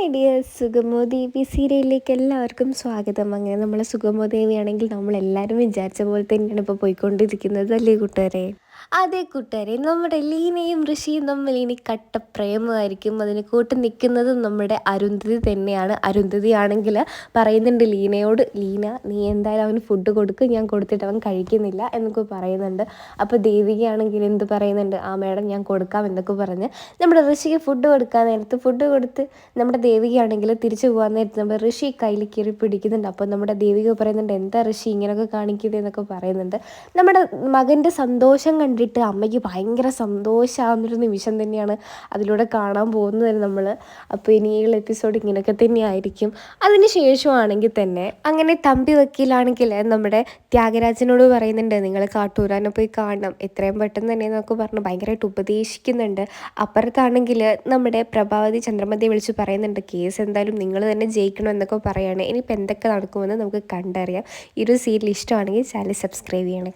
Hi dear സുഗമോ ദേവി സീരിയലിലേക്ക് എല്ലാവർക്കും സ്വാഗതം. അങ്ങനെ നമ്മളെ സുഗമോ ദേവിയാണെങ്കിൽ നമ്മളെല്ലാവരും വിചാരിച്ച പോലെ തന്നെയാണ് ഇപ്പോൾ പോയിക്കൊണ്ടിരിക്കുന്നത് അല്ലേ കൂട്ടുകാരെ? അതെ കൂട്ടുകാരെ നമ്മുടെ ലീനയും ഋഷിയും തമ്മിൽ ഇനി കട്ട പ്രേമമായിരിക്കും അതിന് കൂട്ട് നിൽക്കുന്നതും നമ്മുടെ അരുന്ധതി തന്നെയാണ്. അരുന്ധതി ആണെങ്കിൽ പറയുന്നുണ്ട് ലീനയോട് ലീന നീ എന്തായാലും അവന് ഫുഡ് കൊടുക്കും ഞാൻ കൊടുത്തിട്ട് അവൻ കഴിക്കുന്നില്ല എന്നൊക്കെ പറയുന്നുണ്ട്. അപ്പോൾ ദേവികയാണെങ്കിൽ എന്ത് പറയുന്നുണ്ട്? ആ മേഡം ഞാൻ കൊടുക്കാം എന്നൊക്കെ പറഞ്ഞ് നമ്മുടെ ഋഷിക്ക് ഫുഡ് കൊടുക്കാൻ നേരത്ത് ഫുഡ് കൊടുത്ത് നമ്മുടെ ദേവികയാണെങ്കിൽ തിരിച്ചു പോകാൻ നേരത്ത് നമ്മുടെ ഋഷി കയ്യിൽ കയറി പിടിക്കുന്നുണ്ട്. അപ്പോൾ നമ്മുടെ ദേവിക പറയുന്നുണ്ട് എന്താ ഋഷി ഇങ്ങനെയൊക്കെ കാണിക്കുന്നത് എന്നൊക്കെ പറയുന്നുണ്ട്. നമ്മുടെ മകന്റെ സന്തോഷം കണ്ടിട്ട് അമ്മയ്ക്ക് ഭയങ്കര സന്തോഷമാകുന്നൊരു നിമിഷം തന്നെയാണ് അതിലൂടെ കാണാൻ പോകുന്നത് നമ്മൾ. അപ്പോൾ ഇനിയുള്ള എപ്പിസോഡ് ഇങ്ങനെയൊക്കെ തന്നെയായിരിക്കും. അതിന് ശേഷമാണെങ്കിൽ തന്നെ അങ്ങനെ തമ്പി വക്കീലാണെങ്കിൽ നമ്മുടെ ത്യാഗരാജനോട് പറയുന്നുണ്ട് നിങ്ങൾ കാട്ടൂരാനെ പോയി കാണണം. എത്രയും പെട്ടെന്ന് തന്നെ എന്നൊക്കെ പറഞ്ഞ് ഭയങ്കരമായിട്ട് ഉപദേശിക്കുന്നുണ്ട്. അപ്പുറത്താണെങ്കിൽ നമ്മുടെ പ്രഭാവതി ചന്ദ്രമതി വിളിച്ച് പറയുന്നുണ്ട് കേസ് എന്തായാലും നിങ്ങൾ തന്നെ ജയിക്കണം എന്നൊക്കെ പറയുകയാണ് ഇനിയിപ്പോൾ എന്തൊക്കെ നടക്കുമെന്ന് നമുക്ക് കണ്ടറിയാം. ഈ ഒരു സീരിയൽ ഇഷ്ടമാണെങ്കിൽ ചാനൽ സബ്സ്ക്രൈബ് ചെയ്യണേ.